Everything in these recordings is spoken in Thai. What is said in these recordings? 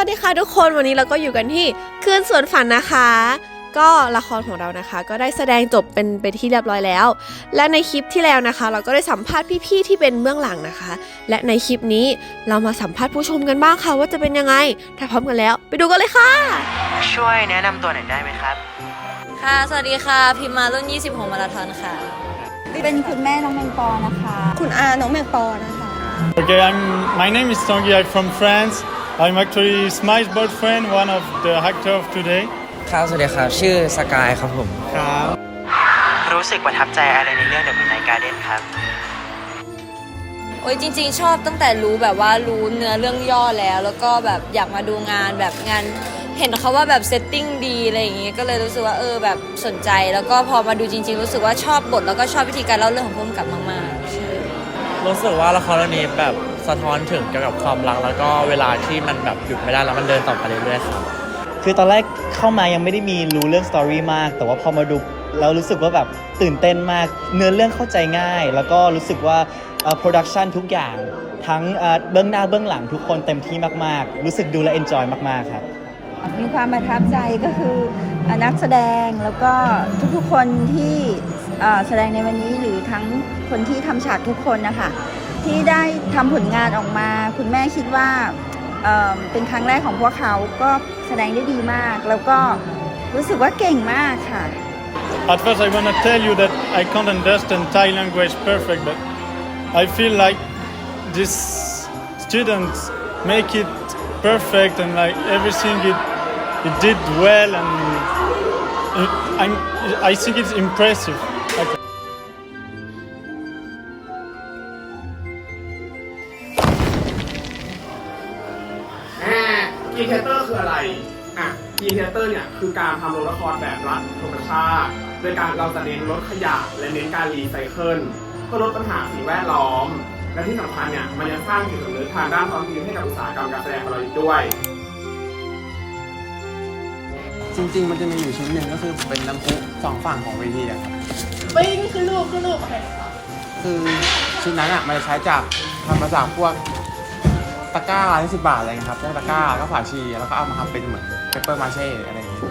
วัสดีค่ะทุกคนวันนี้เราก็อยู่กันที่คืนสวนฝันนะคะ ก็ละครของเรานะคะ ก็ได้แสดงจบเป็นไปนที่เรียบร้อยแล้ว และในคลิปที่แล้วนะคะ เราก็ได้สัมภาษณ์พี่ๆที่เป็นเบื้องหลังนะคะ และในคลิปนี้เรามาสัมภาษณ์ผู้ชมกันบ้างค่ะ ว่าจะเป็นยังไงถ้าพร้อมกันแล้ว ไปดูกันเลยค่ะ ช่วยแนะนำตัวหน่อยได้ไหมครับ ค่ะ สวัสดีค่ะ พิมมารุ่น 26 มาราธอนค่ะ เป็นคุณแม่น้องแมงปอนะคะ คุณอาน้องแมงปอนะคะ Okay, I'm, my name is Tanguy. I'm from France. I'm actually Smite's boyfriend, one of the actors of today. ครับสวัสดีครับ ชื่อสกายครับผมรู้สึกประทับใจอะไรในเรื่อง The Midnight Garden ครับ โอ้ยจริง ๆ ชอบตั้งแต่รู้แบบว่ารู้เนื้อเรื่องย่อแล้ว แล้วก็แบบอยากมาดูงานแบบงาน เห็นเขาว่าแบบเซตติ้งดีอะไรอย่างงี้ก็เลยรู้สึกว่าเออแบบสนใจ แล้วก็พอมาดูจริง ๆ รู้สึกว่าชอบบทแล้วก็ชอบวิธีการเล่าเรื่องของพุ่มกับมากๆใช่รู้สึกว่าละครเรื่องนี้แบบ สะท้อนถึงเกี่ยวกับความรักแล้วก็เวลาที่มันแบบหยุดไม่ได้แล้วมันเดินต่อไปเรื่อยๆครับคือตอนแรกเข้ามายังไม่ได้มีรู้เรื่องสตอรี่มาก แต่ว่าพอมาดูแล้วรู้สึกว่าแบบตื่นเต้นมาก เนื้อเรื่องเข้าใจง่าย แล้วก็รู้สึกว่าโปรดักชันทุกอย่างทั้งเอ่อเบื้องหน้าเบื้องหลังทุกคนเต็มที่มากๆ รู้สึกดูแลเอนจอยมากๆครับมีความประทับใจก็คืออ่านักแสดงแล้วก็ทุกๆคนที่อ่าแสดงในวันนี้หรือทั้งคนที่ทำฉากทุกคนนะคะ ที่ได้ทำผลงานออกมา คุณแม่คิดว่าเเป็นครั้งแรกของพวกเขาก็แสดงได้ดีมาก แล้วก็รู้สึกว่าเก่งมากค่ะ At first, I want to tell you that I can't understand Thai language perfect, but I feel like these students make it perfect and like everything it, it did well, and it, I'm, I think it's impressive. อร์เนี่ยคือการทำโรงละครแบบรัฐธรรมชาติ โดยการเราจะเน้นลดขยะและเน้นการรีไซเคิลเพื่อลดปัญหาสิ่งแวดล้อม และที่สำคัญเนี่ยมันยังสร้างจิตสำนึกทางด้านความคิดให้กับอุตสาหกรรมการแสดงของเราอีกด้วย จริง ๆ มันจะมีอยู่ชิ้นหนึ่งก็คือเป็นน้ำพุสองฝั่งของเวทีอะครับปิ้งคือลูกคือลูกคือชิ้นนั้นอะมันจะใช้จากทำมาจากพวกตะกร้าร้อยสิบบาทอะไรเงี้ยครับพวกตะกร้าแล้วก็ฝาชีแล้วก็เอามาทำเป็นเหมือน เปเปอร์มาเช่อะไรอย่างเงี้ย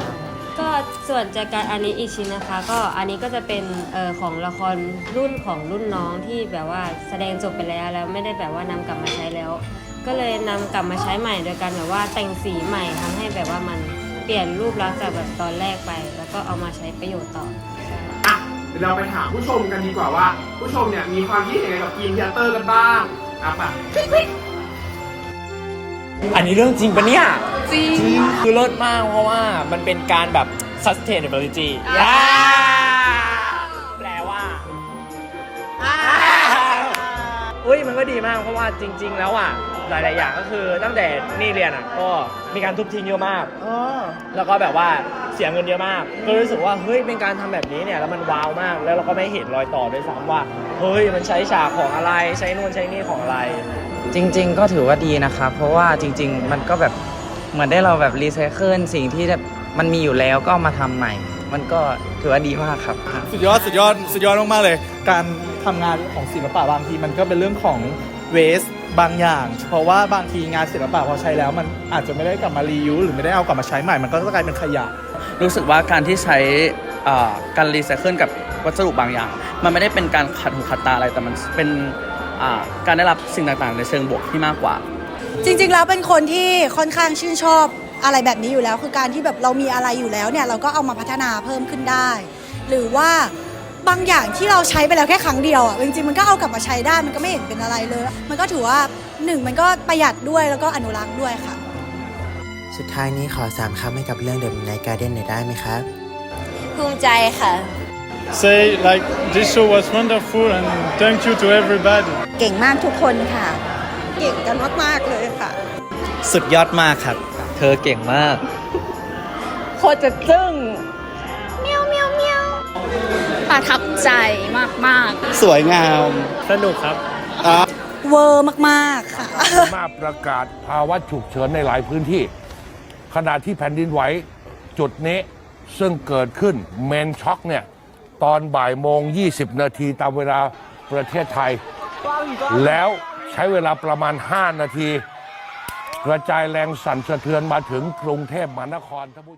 ก็ส่วนจากการอันนี้อีกชิ้นนะคะ ก็อันนี้ก็จะเป็นเออของละครรุ่นของรุ่นน้องที่แบบว่าแสดงจบไปแล้วแล้วไม่ได้แบบว่านำกลับมาใช้แล้ว ก็เลยนำกลับมาใช้ใหม่โดยการแบบว่าแต่งสีใหม่ทำให้แบบว่ามันเปลี่ยนรูปลักษณ์จากแบบตอนแรกไป แล้วก็เอามาใช้ประโยชน์ต่อ อะเดี๋ยวเราไปถามผู้ชมกันดีกว่าว่า ผู้ชมเนี่ยมีความคิดเห็นยังไงกับกีเทเตอร์กันบ้างอะไปะ อันนี้เรื่องจริงปะเนี่ย จริง คือเลิศมากเพราะว่ามันเป็นการแบบ sustainability อ่า แปลว่า อุ้ยมันก็ดีมากเพราะว่าจริง ๆ แล้วอะหลาย ๆ อย่างก็คือตั้งแต่นี่เรียนอะก็มีการทุบทิ้งเยอะมาก แล้วก็แบบว่าเสียเงินเยอะมาก ก็รู้สึกว่าเฮ้ยเป็นการทำแบบนี้เนี่ยแล้วมันว้าวมาก แล้วเราก็ไม่เห็นรอยต่อด้วยซ้ำว่าเฮ้ยมันใช้ฉากของอะไรใช้นู่นใช้นี่ของอะไร จริง ๆ ก็ถือว่าดีนะครับเพราะว่าจริง ๆ มันก็แบบเหมือนได้เราแบบรีไซเคิลสิ่งที่แบบมันมีอยู่แล้วก็เอามาทำใหม่ มันก็ถือว่าดีมากครับ สุดยอดสุดยอดสุดยอดมากๆเลย การทำงานของศิลปะบางทีมันก็เป็นเรื่องของเวสบางอย่าง เพราะว่าบางทีงานศิลปะพอใช้แล้ว มันอาจจะไม่ได้กลับมารียูหรือไม่ได้เอากลับมาใช้ใหม่ มันก็จะกลายเป็นขยะ รู้สึกว่าการที่ใช้การรีไซเคิลกับวัสดุบางอย่าง มันไม่ได้เป็นการขัดหูขัดตาอะไรแต่มันเป็นการได้รับสิ่งต่างๆ ในเชิงบวกที่มากกว่า จริงๆแล้วเป็นคนที่ค่อนข้างชื่นชอบอะไรแบบนี้อยู่แล้ว คือการที่แบบเรามีอะไรอยู่แล้วเนี่ยเราก็เอามาพัฒนาเพิ่มขึ้นได้ หรือว่าบางอย่างที่เราใช้ไปแล้วแค่ครั้งเดียวอะจริงๆมันก็เอากลับมาใช้ได้มันก็ไม่เห็นเป็นอะไรเลย มันก็ถือว่าหนึ่งมันก็ประหยัดด้วยแล้วก็อนุรักษ์ด้วยค่ะ สุดท้ายนี้ขอสามคำให้กับเรื่อง The Midnight Garden หน่อยได้ไหมครับ ภูมิใจค่ะ say like this show was wonderful and thank you to everybody. เก่งมากทุกคนค่ะ เก่งกันมาก ๆ เลยค่ะ สุดยอดมากครับ เธอเก่งมาก โคตรจะจึ้งประทับใจมากสวยงาม สนุกครับเวอร์มาก ๆ ค่ะมาประกาศภาวะฉุกเฉินในหลายพื้นที่ ขณะที่แผ่นดินไหวจุดนี้ซึ่งเกิดขึ้นเมนช็อกเนี่ย ตอนบ่ายโมง 20 นาทีตามเวลาประเทศไทย แล้วใช้เวลาประมาณ 5 นาที กระจายแรงสั่นสะเทือนมาถึงกรุงเทพมหานครท่านผู้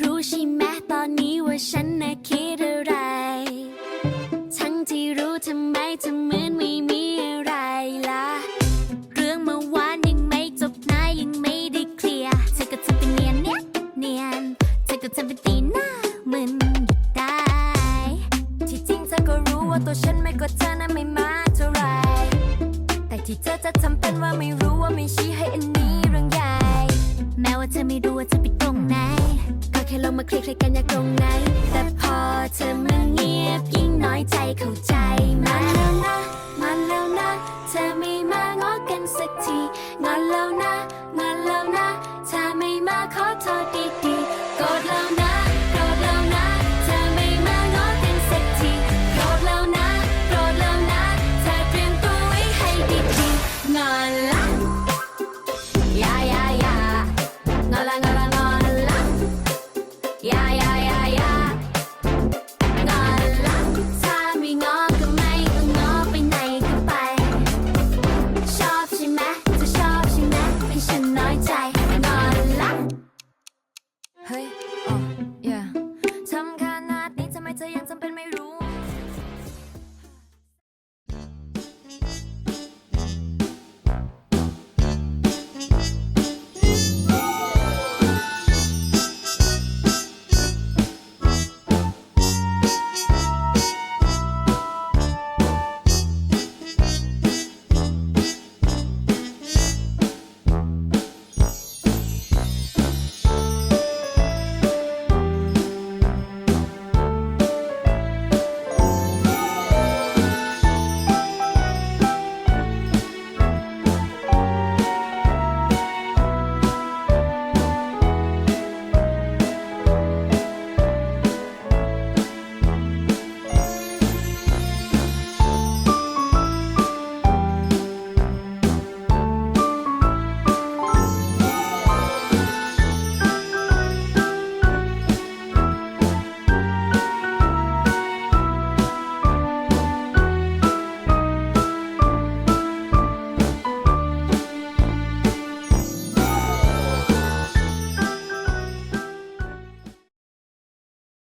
รู้ใช่ไหมตอนนี้ว่าฉันน่ะคิด ก็ทำเป็นตีหน้ามึนอยู่ได้ ที่จริงเธอก็รู้ว่าตัวฉันไม่กว่าเธอนั้นไม่มากเท่าไรแต่ที่เธอจะทำเป็นว่าไม่รู้ว่าไม่ชี้ให้อันนี้เรื่องใหญ่ แม้ว่าเธอไม่รู้ว่าเธอไปตรงไหน ก็แค่ลงมาเคลียร์ๆกันอยากตรงไหน แต่พอเธอมาเงียบยิ่งน้อยใจเข้าใจมันแล้วนะมันแล้วนะ เธอไม่มางอกันสักทีงอนแล้วนะงอนแล้วนะเธอไม่มาขอโทษดี